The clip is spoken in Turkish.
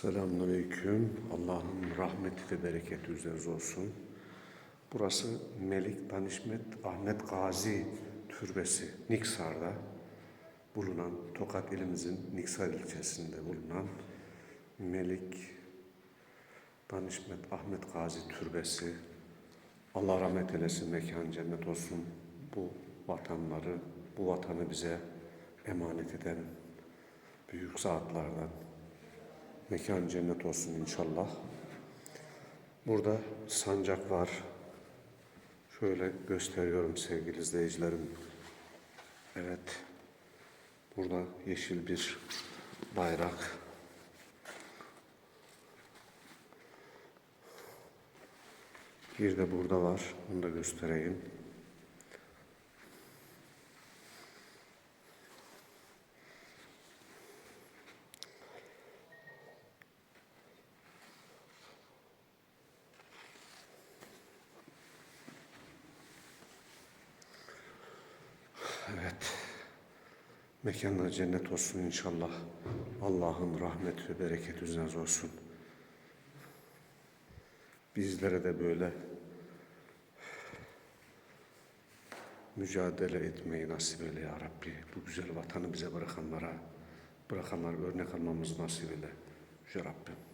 Selamünaleyküm. Allah'ın rahmeti ve bereketi üzerinize olsun. Burası Melik Danışmet Ahmet Gazi Türbesi Niksar'da bulunan, Tokat ilimizin Niksar ilçesinde bulunan Melik Danışmet Ahmet Gazi Türbesi. Allah rahmet eylesin, mekan cennet olsun. Bu vatanları, bu vatanı bize emanet eden büyük zatlardan, Mekan cennet olsun inşallah. Burada sancak var. Şöyle gösteriyorum sevgili izleyicilerim. Evet. Burada yeşil bir bayrak. Bir de burada var. Onu da göstereyim. Evet. Mekanlar cennet olsun inşallah. Allah'ın rahmeti ve bereketi üzerinize olsun. Bizlere de böyle mücadele etmeyi nasip eyle ya Rabbi. Bu güzel vatanı bize bırakanlara, bırakanlar örnek almamızı nasip eyle. Yüce Rabbim.